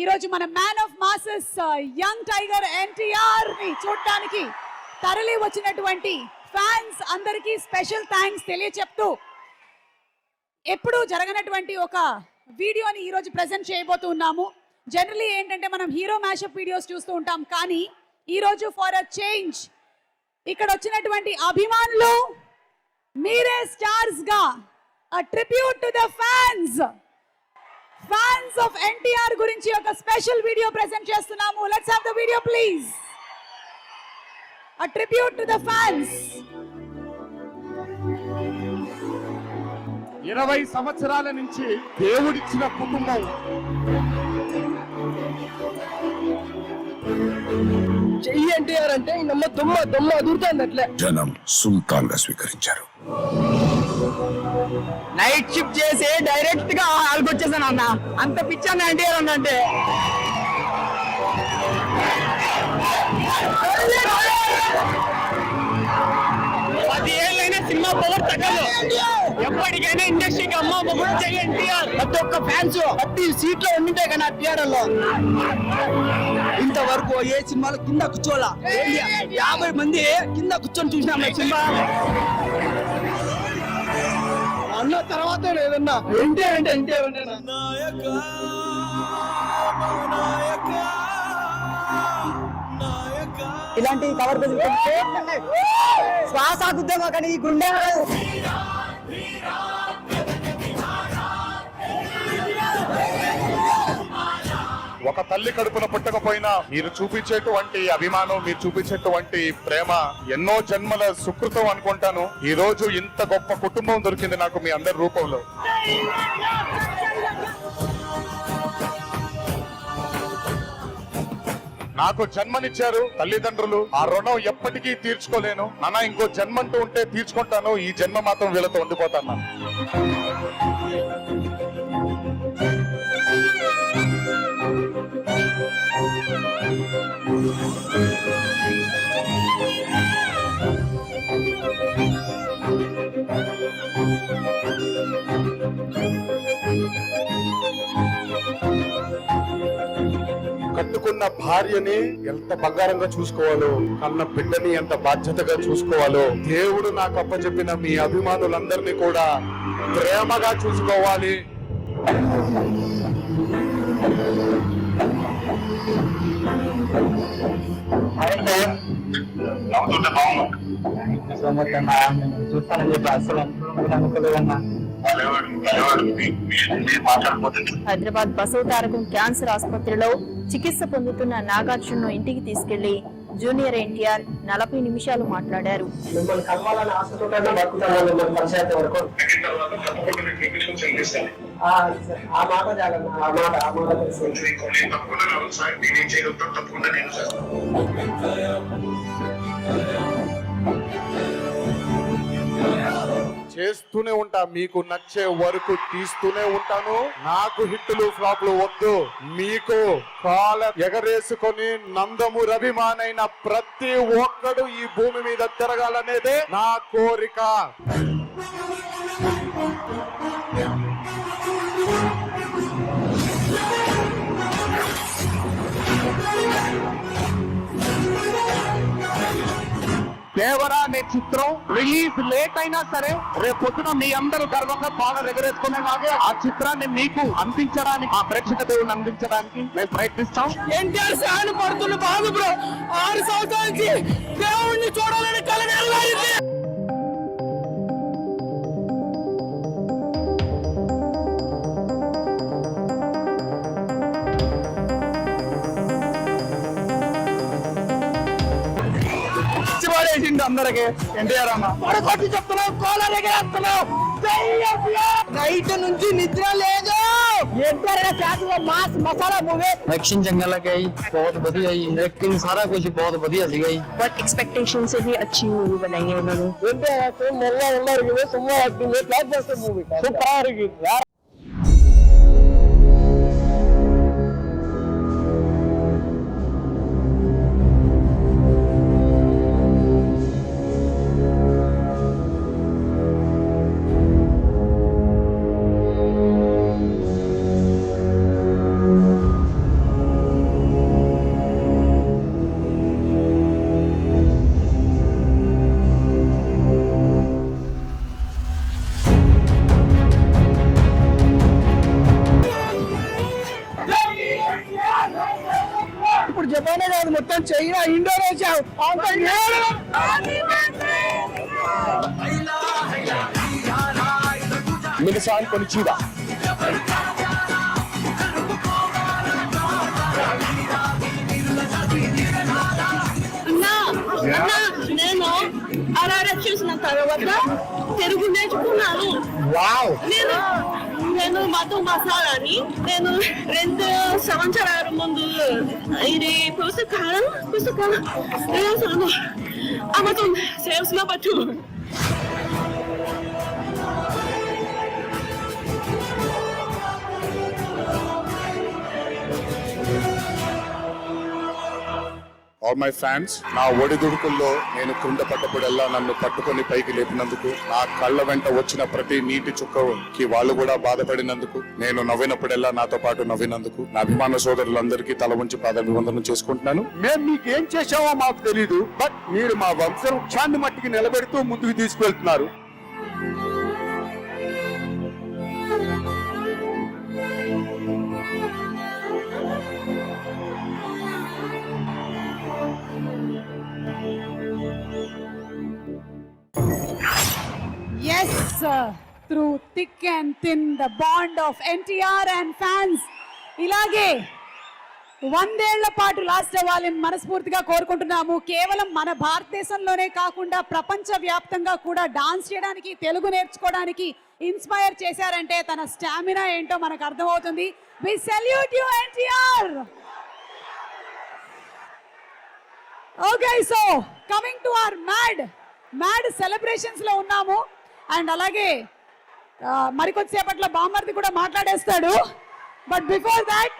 ఈరోజు మన man of masses young tiger ఎన్టీఆర్ని చూడటానికి తరలి వచ్చినటువంటి ఫ్యాన్స్ అందరికీ స్పెషల్ థ్యాంక్స్ తెలియచెప్తూ ఎప్పుడూ జరగనటువంటి ఒక వీడియోని ఈరోజు ప్రజెంట్ చేయబోతున్నాము. జనరలీ ఏంటంటే మనం హీరో మ్యాషప్ వీడియోస్ చూస్తూ ఉంటాం కానీ ఈరోజు ఫర్ అ చేంజ్ ఇక్కడ వచ్చినటువంటి అభిమానులు మీరే స్టార్స్గా tribute to the fans fans of NTR గురించి ఒక స్పెషల్ వీడియో ప్రెజెంట్ చేస్తున్నాము. Let's have the video please uh tribute to the fans ఇరవై సంవత్సరాల నుంచి దేవుడిచ్చిన కుటుంబం. చెయ్యి ఎన్టీఆర్ అంటే నమ్మ దుమ్మ దుమ్మ అదురుతుంది అట్లే. జనం సుల్తాన్గా స్వీకరించారు. నైట్ షిఫ్ట్ చేసి డైరెక్ట్గా హాల్కి వచ్చేసాను అన్న. అంత పిచ్చాను ఎన్టీఆర్ అన్న అంటే? పది ఏళ్ళైనా సినిమా పవర్ తగ్గదు. ఎప్పటికైనా ఇండస్ట్రీకి అమ్మ మొగుడు చెయ్యి ఎన్టీఆర్. ప్రతి ఒక్క ఫ్యాన్స్ ప్రతి సీట్లో ఉండింటే కానీ ఆ థియేటర్లో ఇంతవరకు ఏ సినిమాలో కింద కూర్చోలా యాభై మంది కింద కూర్చొని చూసినాం సినిమా. అన్న తర్వాత ఏదన్నా ఎన్టీఆర్ అంటే అంటే ఇలాంటి కవర్ శ్వాస గుద్దేమో కానీ ఈ గుండె ఒక తల్లి కడుపున పుట్టకపోయినా మీరు చూపించేటువంటి అభిమానం మీరు చూపించేటువంటి ప్రేమ ఎన్నో జన్మల సుకృతం అనుకుంటాను. ఈ రోజు ఇంత గొప్ప కుటుంబం దొరికింది నాకు మీ అందరి రూపంలో. నాకు జన్మనిచ్చారు తల్లిదండ్రులు. ఆ రుణం ఎప్పటికీ తీర్చుకోలేను. నాన్న ఇంకో జన్మంటూ ఉంటే తీర్చుకుంటాను. ఈ జన్మ మాత్రం వీళ్ళతో ఉండిపోతాను కట్టుకున్న భార్యని ఎంత బంగారంగా చూసుకోవాలో కన్న బిడ్డని ఎంత బాధ్యతగా చూసుకోవాలో దేవుడు నాకు అప్పచెప్పిన మీ అభిమానులందరినీ కూడా ప్రేమగా చూసుకోవాలి. చూస్తానని చెప్పి అసలు అనుకోలేదన్నా హైదరాబాద్ బసవ తారకం క్యాన్సర్ ఆసుపత్రిలో చికిత్స పొందుతున్న నాగార్జునను ఇంటికి తీసుకెళ్ళి జూనియర్ ఎన్టీఆర్ నలభై నిమిషాలు మాట్లాడారు. చేస్తూనే. ఉంటా మీకు నచ్చే వరకు తీస్తూనే ఉంటాను. నాకు హిట్టులు ఫ్లాప్లు వద్దు. మీకు కాల ఎగరేసుకొని నందము అభిమానైన ప్రతి ఒక్కడు ఈ భూమి మీద తిరగాలనేదే నా కోరిక. దేవరా అనే చిత్రం రిలీజ్ లేట్ అయినా సరే రేపు పొద్దున మీ అందరూ గర్వంగా బాగా ఎగరేసుకునేలాగే ఆ చిత్రాన్ని మీకు అందించడానికి ఆ ప్రేక్షక దేవుని అందించడానికి మేము ప్రయత్నిస్తాం. ఎన్టీఆర్ సాయం పడుతున్న బాగు బ్రో. ఆరు సంవత్సరాల నుంచి కోల్ వేసిండు అందరికి. ఎన్టీఆర్ అన్న. పడగొట్టి చెప్తున్నావు కోల ఎగరేస్తున్నావు నైట్ నుంచి నిద్ర లేదు. एक्शन जंगल गई बहुत बढ़िया ही एक्टिंग सारा कुछ बहुत बढ़िया सी गई बहुत एक्सपेक्टेशन से भी अच्छी मूवी बनाई है इन्होंने सुपर జపానే కాదు మొత్తం చైనా ఇండోనేషియా హాంకాంగ్ నేను అరారా చూసిన తర్వాత తెలుగు నేర్చుకున్నాను. వావ్. నేను నేను మధు మసాలాని నేను రెండు సంవత్సరాల ముందు ఇది పుస్తకాలు పుస్తకాలు రాశాను అమెజాన్ సేల్స్లో పట్టు. ఆల్ మై ఫ్యాన్స్ నా ఒడిదుడుకుల్లో నేను కుండ పడ్డప్పుడల్లా నన్ను పట్టుకొని పైకి లేపినందుకు నా కళ్ళ వెంట వచ్చిన ప్రతి నీటి చుక్కకి వాళ్ళు కూడా బాధపడినందుకు నేను నవ్వినప్పుడల్లా నాతో పాటు నవ్వినందుకు నా అభిమాన సోదరులందరికీ తల ఉంచి పాదాభివందనం చేసుకుంటున్నాను. మేము మీకు ఏం చేశామో మాకు తెలియదు బట్ మీరు మా వంశవృక్షాన్ని మట్టికి నిలబెడుతూ ముందుకు తీసుకెళ్తున్నారు. Through thick and thin the bond of NTR and fans ఇలాగే వందేళ్ళ పాటు లాస్ట్ అవ్వాలని మనస్ఫూర్తిగా కోరుకుంటున్నాము. కేవలం మన భారతదేశంలోనే కాకుండా ప్రపంచ వ్యాప్తంగా కూడా డాన్స్ చేయడానికి తెలుగు నేర్చుకోవడానికి ఇన్స్పైర్ చేశారంటే తన స్టామినా ఏంటో మనకు అర్థమవుతుంది. We salute you NTR okay so coming to our mad mad సెలబ్రేషన్స్లో ఉన్నాము. అండ్ అలాగే మరికొద్దిసేపట్లో బామ్మర్ది కూడా మాట్లాడేస్తాడు. But before that